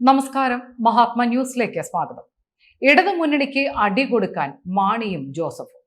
നമസ്കാരം. മഹാത്മ ന്യൂസിലേക്ക് സ്വാഗതം. ഇടതു മുന്നണിക്ക് അടി കൊടുക്കാൻ മാണിയും ജോസഫും.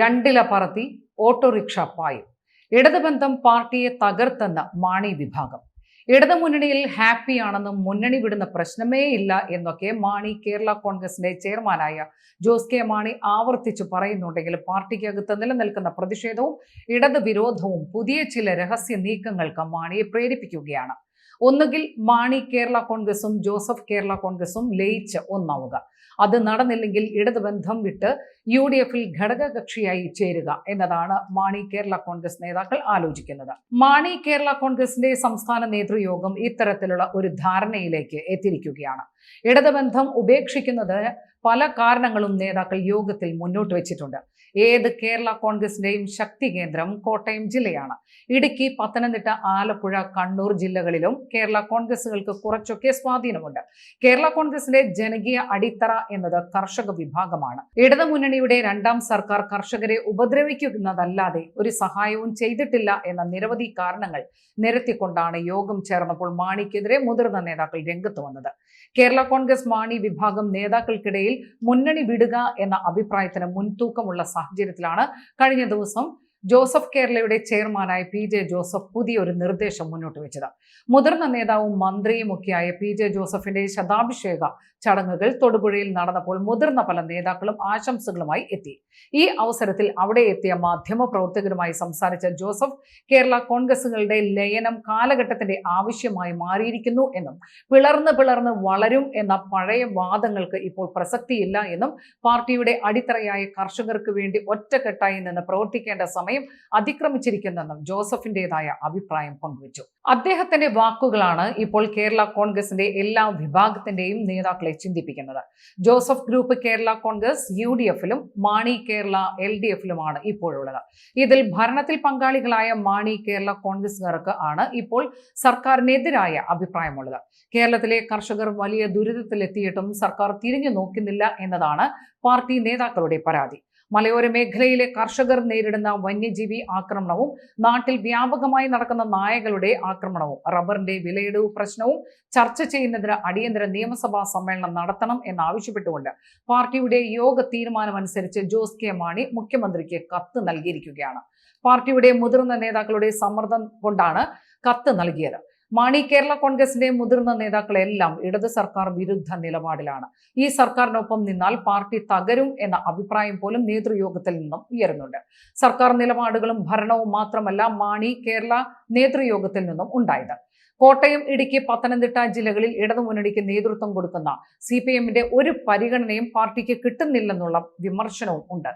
രണ്ടില പറത്തി ഓട്ടോറിക്ഷ പായും. ഇടതുബന്ധം പാർട്ടിയെ തകർത്തെന്ന മാണി വിഭാഗം. ഇടതു മുന്നണിയിൽ ഹാപ്പിയാണെന്നും മുന്നണി വിടുന്ന പ്രശ്നമേ ഇല്ല എന്നൊക്കെ മാണി കേരള കോൺഗ്രസിന്റെ ചെയർമാനായ ജോസ് കെ മാണി ആവർത്തിച്ചു പറയുന്നുണ്ടെങ്കിൽ പാർട്ടിക്കകത്ത് നിലനിൽക്കുന്ന പ്രതിഷേധവും ഇടതുവിരോധവും പുതിയ ചില രഹസ്യ നീക്കങ്ങൾക്ക് മാണിയെ പ്രേരിപ്പിക്കുകയാണ്. ഒന്നുകിൽ മാണി കേരള കോൺഗ്രസും ജോസഫ് കേരള കോൺഗ്രസും ലയിച്ച് ഒന്നാവുക. അത് നടന്നില്ലെങ്കിൽ ഇടതുബന്ധം വിട്ട് യു ഡി എഫിൽ ഘടകകക്ഷിയായി ചേരുക എന്നതാണ് മാണി കേരള കോൺഗ്രസ് നേതാക്കൾ ആലോചിക്കുന്നത്. മാണി കേരള കോൺഗ്രസിന്റെ സംസ്ഥാന നേതൃയോഗം ഇത്തരത്തിലുള്ള ഒരു ധാരണയിലേക്ക് എത്തിയിരിക്കുകയാണ്. ഇടതുബന്ധം ഉപേക്ഷിക്കുന്നതിന് പല കാരണങ്ങളും നേതാക്കൾ യോഗത്തിൽ മുന്നോട്ട് വെച്ചിട്ടുണ്ട്. ഏത് കേരള കോൺഗ്രസിന്റെയും ശക്തി കേന്ദ്രം കോട്ടയം ജില്ലയാണ്. ഇടുക്കി പത്തനംതിട്ട ആലപ്പുഴ കണ്ണൂർ ജില്ലകളിലും കേരള കോൺഗ്രസുകൾക്ക് കുറച്ചൊക്കെ സ്വാധീനമുണ്ട്. കേരള കോൺഗ്രസിന്റെ ജനകീയ അടിത്തറ എന്നത് കർഷക വിഭാഗമാണ്. ഇടതു മുന്നണിയുടെ രണ്ടാം സർക്കാർ കർഷകരെ ഉപദ്രവിക്കുന്നതല്ലാതെ ഒരു സഹായവും ചെയ്തിട്ടില്ല എന്ന നിരവധി കാരണങ്ങൾ നിരത്തിക്കൊണ്ടാണ് യോഗം ചേർന്നപ്പോൾ മാണിക്കെതിരെ മുതിർന്ന നേതാക്കൾ രംഗത്ത് വന്നത്. കേരള കോൺഗ്രസ് മാണി വിഭാഗം നേതാക്കൾക്കിടയിൽ മുന്നണി വിടുക എന്ന അഭിപ്രായത്തിന് മുൻതൂക്കമുള്ള സാഹചര്യത്തിലാണ് കഴിഞ്ഞ ദിവസം ജോസഫ് കേരളയുടെ ചെയർമാനായ പി ജെ ജോസഫ് പുതിയൊരു നിർദ്ദേശം മുന്നോട്ട് വെച്ചത്. മുതിർന്ന നേതാവും മന്ത്രിയുമൊക്കെയായ പി ജെ ജോസഫിന്റെ ശതാഭിഷേക ചടങ്ങുകൾ തൊടുപുഴയിൽ നടന്നപ്പോൾ മുതിർന്ന പല നേതാക്കളും ആശംസകളുമായി എത്തി. ഈ അവസരത്തിൽ അവിടെ എത്തിയ മാധ്യമ പ്രവർത്തകരുമായി സംസാരിച്ച ജോസഫ് കേരള കോൺഗ്രസുകളുടെ ലയനം കാലഘട്ടത്തിന്റെ ആവശ്യമായി മാറിയിരിക്കുന്നു എന്നും പിളർന്ന് പിളർന്ന് വളരും എന്ന പഴയ വാദങ്ങൾക്ക് ഇപ്പോൾ പ്രസക്തിയില്ല എന്നും പാർട്ടിയുടെ അടിത്തറയായ കർഷകർക്ക് വേണ്ടി ഒറ്റക്കെട്ടായി നിന്ന് പ്രവർത്തിക്കേണ്ട സമയം അതിക്രമിച്ചിരിക്കുന്നെന്നും ജോസഫിന്റേതായ അഭിപ്രായം പങ്കുവച്ചു. അദ്ദേഹത്തിന്റെ വാക്കുകളാണ് ഇപ്പോൾ കേരള കോൺഗ്രസിന്റെ എല്ലാ വിഭാഗത്തിന്റെയും നേതാക്കളെ ചിന്തിപ്പിക്കുന്നത്. Joseph group Kerala Congress U D എഫിലും Mani Kerala L D എഫിലുമാണ് ഇപ്പോഴുള്ളത്. ഇതിൽ ഭരണത്തിൽ പങ്കാളികളായ മാണി കേരള കോൺഗ്രസുകാർക്ക് ആണ് ഇപ്പോൾ സർക്കാരിനെതിരായ അഭിപ്രായമുള്ളത്. കേരളത്തിലെ കർഷകർ വലിയ ദുരിതത്തിലെത്തിയിട്ടും സർക്കാർ തിരിഞ്ഞു നോക്കുന്നില്ല എന്നതാണ് പാർട്ടി നേതാക്കളുടെ പരാതി. മലയോര മേഖലയിലെ കർഷകർ നേരിടുന്ന വന്യജീവി ആക്രമണവും നാട്ടിൽ വ്യാപകമായി നടക്കുന്ന നായകളുടെ ആക്രമണവും റബ്ബറിന്റെ വിലയിടിവ് പ്രശ്നവും ചർച്ച ചെയ്യുന്നതിന് അടിയന്തര നിയമസഭാ സമ്മേളനം നടത്തണം എന്നാവശ്യപ്പെട്ടുകൊണ്ട് പാർട്ടിയുടെ യോഗ തീരുമാനമനുസരിച്ച് ജോസ് കെ മാണി മുഖ്യമന്ത്രിക്ക് കത്ത് നൽകിയിരിക്കുകയാണ്. പാർട്ടിയുടെ മുതിർന്ന നേതാക്കളുടെ സമ്മർദ്ദം കൊണ്ടാണ് കത്ത് നൽകിയത്. മാണി കേരള കോൺഗ്രസിന്റെ മുതിർന്ന നേതാക്കളെല്ലാം ഇടത് സർക്കാർ വിരുദ്ധ നിലപാടിലാണ്. ഈ സർക്കാരിനൊപ്പം നിന്നാൽ പാർട്ടി തകരും എന്ന അഭിപ്രായം പോലും നേതൃയോഗത്തിൽ നിന്നും ഉയരുന്നുണ്ട്. സർക്കാർ നിലപാടുകളും ഭരണവും മാത്രമല്ല മാണി കേരള നേതൃയോഗത്തിൽ നിന്നും ഉണ്ടായത്. കോട്ടയം ഇടുക്കി പത്തനംതിട്ട ജില്ലകളിൽ ഇടതുമുന്നണിക്ക് നേതൃത്വം കൊടുക്കുന്ന സി പി എമ്മിന്റെ ഒരു പരിഗണനയും പാർട്ടിക്ക് കിട്ടുന്നില്ലെന്നുള്ള വിമർശനവും ഉണ്ട്.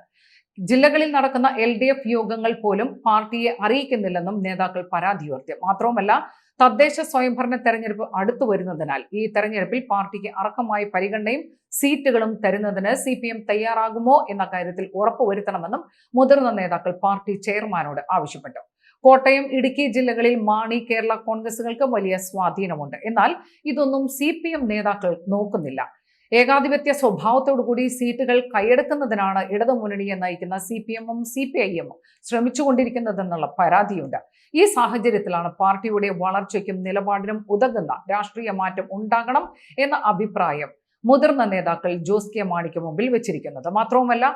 ജില്ലകളിൽ നടക്കുന്ന എൽ യോഗങ്ങൾ പോലും പാർട്ടിയെ അറിയിക്കുന്നില്ലെന്നും നേതാക്കൾ പരാതി ഉയർത്തി. മാത്രവുമല്ല തദ്ദേശ സ്വയംഭരണ തെരഞ്ഞെടുപ്പ് അടുത്തു വരുന്നതിനാൽ ഈ തെരഞ്ഞെടുപ്പിൽ പാർട്ടിക്ക് അർഹമായ പരിഗണനയും സീറ്റുകളും തരുന്നതിന് സി പി എം തയ്യാറാകുമോ എന്ന കാര്യത്തിൽ ഉറപ്പുവരുത്തണമെന്നും മുതിർന്ന നേതാക്കൾ പാർട്ടി ചെയർമാനോട് ആവശ്യപ്പെട്ടു. കോട്ടയം ഇടുക്കി ജില്ലകളിൽ മാണി കേരള കോൺഗ്രസുകൾക്ക് വലിയ സ്വാധീനമുണ്ട്. എന്നാൽ ഇതൊന്നും സി നേതാക്കൾ നോക്കുന്നില്ല. ഏകാധിപത്യ സ്വഭാവത്തോടുകൂടി സീറ്റുകൾ കൈയെടുക്കുന്നതിനാണ് ഇടതുമുന്നണിയെ നയിക്കുന്ന സി പി എമ്മും സി പി ഐ എമ്മും ശ്രമിച്ചുകൊണ്ടിരിക്കുന്നതെന്നുള്ള പരാതിയുണ്ട്. ഈ സാഹചര്യത്തിലാണ് പാർട്ടിയുടെ വളർച്ചയ്ക്കും നിലപാടിനും ഉതകുന്ന രാഷ്ട്രീയ മാറ്റം ഉണ്ടാകണം എന്ന അഭിപ്രായം മുതിർന്ന നേതാക്കൾ ജോസ് കെ മാണിക്ക് മുമ്പിൽ വെച്ചിരിക്കുന്നത്. മാത്രവുമല്ല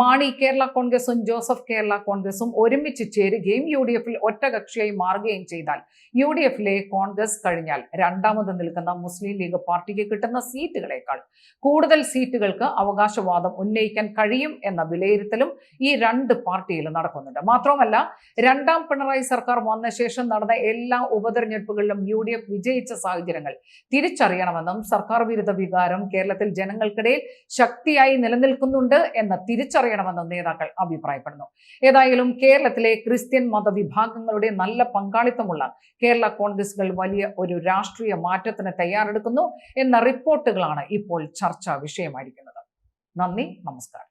മാണി കേരള കോൺഗ്രസും ജോസഫ് കേരള കോൺഗ്രസും ഒരുമിച്ച് ചേരുകയും യു ഡി എഫിൽ ഒറ്റകക്ഷിയായി മാറുകയും ചെയ്താൽ യു ഡി എഫിലെ കോൺഗ്രസ് കഴിഞ്ഞാൽ രണ്ടാമത് നിൽക്കുന്ന മുസ്ലിം ലീഗ് പാർട്ടിക്ക് കിട്ടുന്ന സീറ്റുകളേക്കാൾ കൂടുതൽ സീറ്റുകൾക്ക് അവകാശവാദം ഉന്നയിക്കാൻ കഴിയും എന്ന വിലയിരുത്തലും ഈ രണ്ട് പാർട്ടിയിലും നടക്കുന്നുണ്ട്. മാത്രവുമല്ല രണ്ടാം പിണറായി സർക്കാർ വന്ന ശേഷം നടന്ന എല്ലാ ഉപതെരഞ്ഞെടുപ്പുകളിലും യു ഡി എഫ് വിജയിച്ച സാഹചര്യങ്ങൾ തിരിച്ചറിയണമെന്നും സർക്കാർ വിരുദ്ധ വികാരം കേരളത്തിൽ ജനങ്ങൾക്കിടയിൽ ശക്തിയായി നിലനിൽക്കുന്നുണ്ട് എന്ന് തിരിച്ചറിയണമെന്ന് നേതാക്കൾ അഭിപ്രായപ്പെടുന്നു. ഏതായാലും കേരളത്തിലെ ക്രിസ്ത്യൻ മതവിഭാഗങ്ങളുടെ നല്ല പങ്കാളിത്തമുള്ള കേരള കോൺഗ്രസുകൾ വലിയ ഒരു രാഷ്ട്രീയ മാറ്റത്തിന് തയ്യാറെടുക്കുന്നു എന്ന റിപ്പോർട്ടുകളാണ് ഇപ്പോൾ ചർച്ചാ വിഷയമായിരിക്കുന്നത്. നന്ദി നമസ്കാരം.